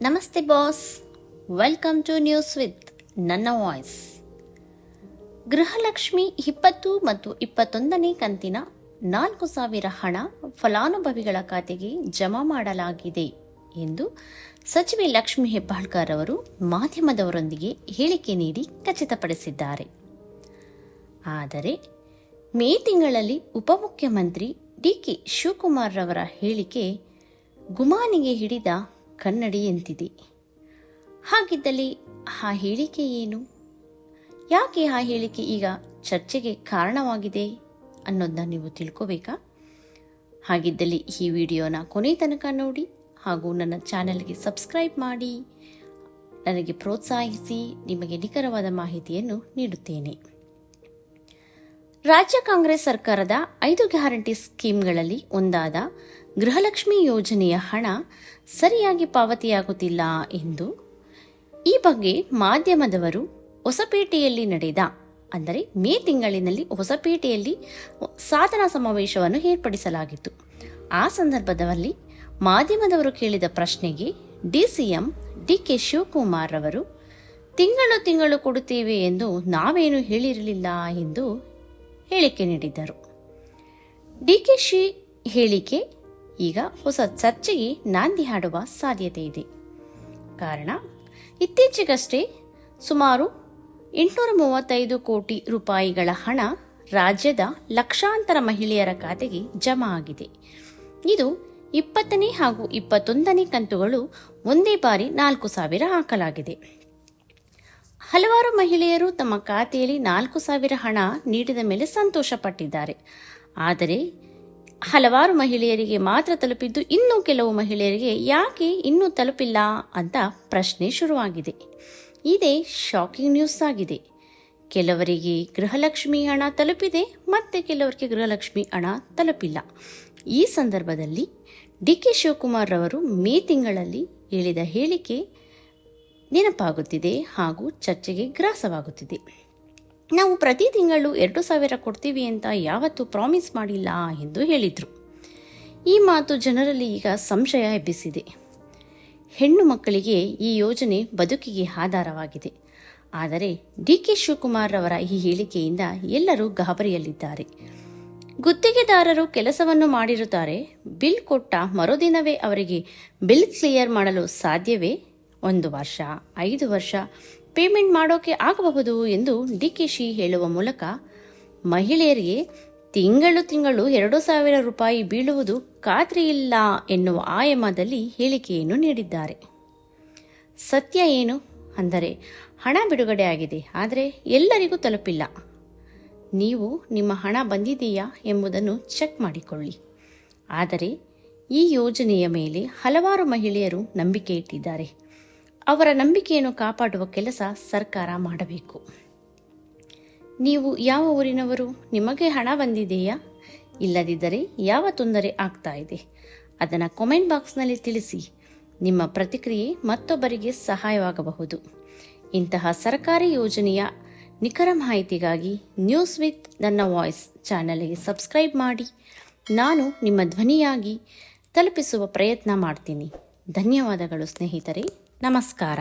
ನಮಸ್ತೆ boss. Welcome to news with ನನ್ನ voice Gruhalakshmi ಇಪ್ಪತ್ತು ಮತ್ತು ಇಪ್ಪತ್ತೊಂದನೇ ಕಂತಿನ ನಾಲ್ಕು ಸಾವಿರ ಹಣ ಫಲಾನುಭವಿಗಳ ಖಾತೆಗೆ ಜಮಾ ಮಾಡಲಾಗಿದೆ ಎಂದು ಸಚಿವೆ ಲಕ್ಷ್ಮಿ ಹೆಬ್ಬಾಳ್ಕರ್ ಅವರು ಮಾಧ್ಯಮದವರೊಂದಿಗೆ ಹೇಳಿಕೆ ನೀಡಿ ಖಚಿತಪಡಿಸಿದ್ದಾರೆ. ಆದರೆ ಮೇ ತಿಂಗಳಲ್ಲಿ ಉಪಮುಖ್ಯಮಂತ್ರಿ ಡಿಕೆ ಶಿವಕುಮಾರ್ ರವರ ಹೇಳಿಕೆ ಗುಮಾನಿಗೆ ಹಿಡಿದ ಕನ್ನಡಿಯಂತಿದೆ ಹಾಗಿದ್ದಲ್ಲಿ ಆ ಹೇಳಿಕೆ ಏನು? ಯಾಕೆ ಆ ಹೇಳಿಕೆ ಈಗ ಚರ್ಚೆಗೆ ಕಾರಣವಾಗಿದೆ ಅನ್ನೋದನ್ನ ನೀವು ತಿಳ್ಕೋಬೇಕಾ? ಹಾಗಿದ್ದಲ್ಲಿ ಈ ವಿಡಿಯೋನ ಕೊನೆ ತನಕ ನೋಡಿ ಹಾಗೂ ನನ್ನ ಚಾನೆಲ್ಗೆ ಸಬ್ಸ್ಕ್ರೈಬ್ ಮಾಡಿ. ನನಗೆ ಪ್ರೋತ್ಸಾಹಿಸಿ, ನಿಮಗೆ ನಿಖರವಾದ ಮಾಹಿತಿಯನ್ನು ನೀಡುತ್ತೇನೆ. ರಾಜ್ಯ ಕಾಂಗ್ರೆಸ್ ಸರ್ಕಾರದ ಐದು ಗ್ಯಾರಂಟಿ ಸ್ಕೀಮ್ಗಳಲ್ಲಿ ಒಂದಾದ ಗೃಹಲಕ್ಷ್ಮಿ ಯೋಜನೆಯ ಹಣ ಸರಿಯಾಗಿ ಪಾವತಿಯಾಗುತ್ತಿಲ್ಲ ಎಂದು ಈ ಬಗ್ಗೆ ಮಾಧ್ಯಮದವರು ಹೊಸಪೇಟೆಯಲ್ಲಿ ನಡೆದ, ಅಂದರೆ ಮೇ ತಿಂಗಳಿನಲ್ಲಿ ಹೊಸಪೇಟೆಯಲ್ಲಿ ಸಾಧನ ಸಮಾವೇಶವನ್ನು ಏರ್ಪಡಿಸಲಾಗಿತ್ತು. ಆ ಸಂದರ್ಭದಲ್ಲಿ ಮಾಧ್ಯಮದವರು ಕೇಳಿದ ಪ್ರಶ್ನೆಗೆ ಡಿಸಿಎಂ ಡಿ ಕೆ ಶಿವಕುಮಾರ್ ಅವರು ತಿಂಗಳು ತಿಂಗಳು ಕೊಡುತ್ತೇವೆ ಎಂದು ನಾವೇನು ಹೇಳಿರಲಿಲ್ಲ ಎಂದು ಹೇಳಿಕೆ ನೀಡಿದ್ದರು. ಡಿಕೆಶಿ ಹೇಳಿಕೆ, ಈಗ ಹೊಸ ಚರ್ಚೆಗೆ ನಾಂದಿ ಹಾಡುವ ಸಾಧ್ಯತೆ ಇದೆ. ಕಾರಣ, ಇತ್ತೀಚೆಗಷ್ಟೇ ಸುಮಾರು ಎಂಟುನೂರ ಮೂವತ್ತೈದು ಕೋಟಿ ರೂಪಾಯಿಗಳ ಹಣ ರಾಜ್ಯದ ಲಕ್ಷಾಂತರ ಮಹಿಳೆಯರ ಖಾತೆಗೆ ಜಮಾ ಆಗಿದೆ. ಇದು ಇಪ್ಪತ್ತನೇ ಹಾಗೂ ಇಪ್ಪತ್ತೊಂದನೇ ಕಂತುಗಳು ಒಂದೇ ಬಾರಿ ನಾಲ್ಕು ಸಾವಿರ ಹಾಕಲಾಗಿದೆ. ಹಲವಾರು ಮಹಿಳೆಯರು ತಮ್ಮ ಖಾತೆಯಲ್ಲಿ ನಾಲ್ಕು ಸಾವಿರ ಹಣ ನೀಡಿದ ಮೇಲೆ ಸಂತೋಷಪಟ್ಟಿದ್ದಾರೆ. ಆದರೆ ಹಲವಾರು ಮಹಿಳೆಯರಿಗೆ ಮಾತ್ರ ತಲುಪಿದ್ದು ಇನ್ನೂ ಕೆಲವು ಮಹಿಳೆಯರಿಗೆ ಯಾಕೆ ಇನ್ನೂ ತಲುಪಿಲ್ಲ ಅಂತ ಪ್ರಶ್ನೆ ಶುರುವಾಗಿದೆ. ಇದೇ ಶಾಕಿಂಗ್ ನ್ಯೂಸ್ ಆಗಿದೆ. ಕೆಲವರಿಗೆ ಗೃಹಲಕ್ಷ್ಮಿ ಹಣ ತಲುಪಿದೆ, ಮತ್ತೆ ಕೆಲವರಿಗೆ ಗೃಹಲಕ್ಷ್ಮಿ ಹಣ ತಲುಪಿಲ್ಲ. ಈ ಸಂದರ್ಭದಲ್ಲಿ ಡಿ ಕೆ ಶಿವಕುಮಾರ್ ಅವರು ಮೇ ತಿಂಗಳಲ್ಲಿ ಹೇಳಿದ ಹೇಳಿಕೆ ನೆನಪಾಗುತ್ತಿದೆ ಹಾಗೂ ಚರ್ಚೆಗೆ ಗ್ರಾಸವಾಗುತ್ತಿದೆ. ನಾವು ಪ್ರತಿ ತಿಂಗಳು ಎರಡು ಸಾವಿರ ಕೊಡ್ತೀವಿ ಅಂತ ಯಾವತ್ತೂ ಪ್ರಾಮಿಸ್ ಮಾಡಿಲ್ಲ ಎಂದು ಹೇಳಿದರು. ಈ ಮಾತು ಜನರಲ್ಲಿ ಈಗ ಸಂಶಯ ಎಬ್ಬಿಸಿದೆ. ಹೆಣ್ಣು ಮಕ್ಕಳಿಗೆ ಈ ಯೋಜನೆ ಬದುಕಿಗೆ ಆಧಾರವಾಗಿದೆ. ಆದರೆ ಡಿ ಕೆ ಶಿವಕುಮಾರ್ ಅವರ ಈ ಹೇಳಿಕೆಯಿಂದ ಎಲ್ಲರೂ ಗಾಬರಿಯಲ್ಲಿದ್ದಾರೆ. ಗುತ್ತಿಗೆದಾರರು ಕೆಲಸವನ್ನು ಮಾಡಿರುತ್ತಾರೆ, ಬಿಲ್ ಕೊಟ್ಟ ಮರುದಿನವೇ ಅವರಿಗೆ ಬಿಲ್ ಕ್ಲಿಯರ್ ಮಾಡಲು ಸಾಧ್ಯವೇ? ಒಂದು ವರ್ಷ, ಐದು ವರ್ಷ ಪೇಮೆಂಟ್ ಮಾಡೋಕೆ ಆಗಬಹುದು ಎಂದು ಡಿಕೆಶಿ ಹೇಳುವ ಮೂಲಕ ಮಹಿಳೆಯರಿಗೆ ತಿಂಗಳು ತಿಂಗಳು ಎರಡು ಸಾವಿರ ರೂಪಾಯಿ ಬೀಳುವುದು ಖಾತ್ರಿಯಿಲ್ಲ ಎನ್ನುವ ಆಯಾಮದಲ್ಲಿ ಹೇಳಿಕೆಯನ್ನು ನೀಡಿದ್ದಾರೆ. ಸತ್ಯ ಏನು? ಅಂದರೆ ಹಣ ಬಿಡುಗಡೆ ಆಗಿದೆ, ಆದರೆ ಎಲ್ಲರಿಗೂ ತಲುಪಿಲ್ಲ. ನೀವು ನಿಮ್ಮ ಹಣ ಬಂದಿದೆಯಾ ಎಂಬುದನ್ನು ಚೆಕ್ ಮಾಡಿಕೊಳ್ಳಿ. ಆದರೆ ಈ ಯೋಜನೆಯ ಮೇಲೆ ಹಲವಾರು ಮಹಿಳೆಯರು ನಂಬಿಕೆ ಇಟ್ಟಿದ್ದಾರೆ. ಅವರ ನಂಬಿಕೆಯನ್ನು ಕಾಪಾಡುವ ಕೆಲಸ ಸರ್ಕಾರ ಮಾಡಬೇಕು. ನೀವು ಯಾವ ಊರಿನವರು? ನಿಮಗೆ ಹಣ ಬಂದಿದೆಯಾ? ಇಲ್ಲದಿದ್ದರೆ ಯಾವ ತೊಂದರೆ ಆಗ್ತಾ ಇದೆ? ಅದನ್ನು ಕಾಮೆಂಟ್ ಬಾಕ್ಸ್ನಲ್ಲಿ ತಿಳಿಸಿ. ನಿಮ್ಮ ಪ್ರತಿಕ್ರಿಯೆ ಮತ್ತೊಬ್ಬರಿಗೆ ಸಹಾಯವಾಗಬಹುದು. ಇಂತಹ ಸರ್ಕಾರಿ ಯೋಜನೆಯ ನಿಖರ ಮಾಹಿತಿಗಾಗಿ ನ್ಯೂಸ್ ವಿತ್ ನನ್ನ ವಾಯ್ಸ್ ಚಾನಲ್ಗೆ ಸಬ್ಸ್ಕ್ರೈಬ್ ಮಾಡಿ. ನಾನು ನಿಮ್ಮ ಧ್ವನಿಯಾಗಿ ತಲುಪಿಸುವ ಪ್ರಯತ್ನ ಮಾಡ್ತೀನಿ. ಧನ್ಯವಾದಗಳು ಸ್ನೇಹಿತರೆ. ನಮಸ್ಕಾರ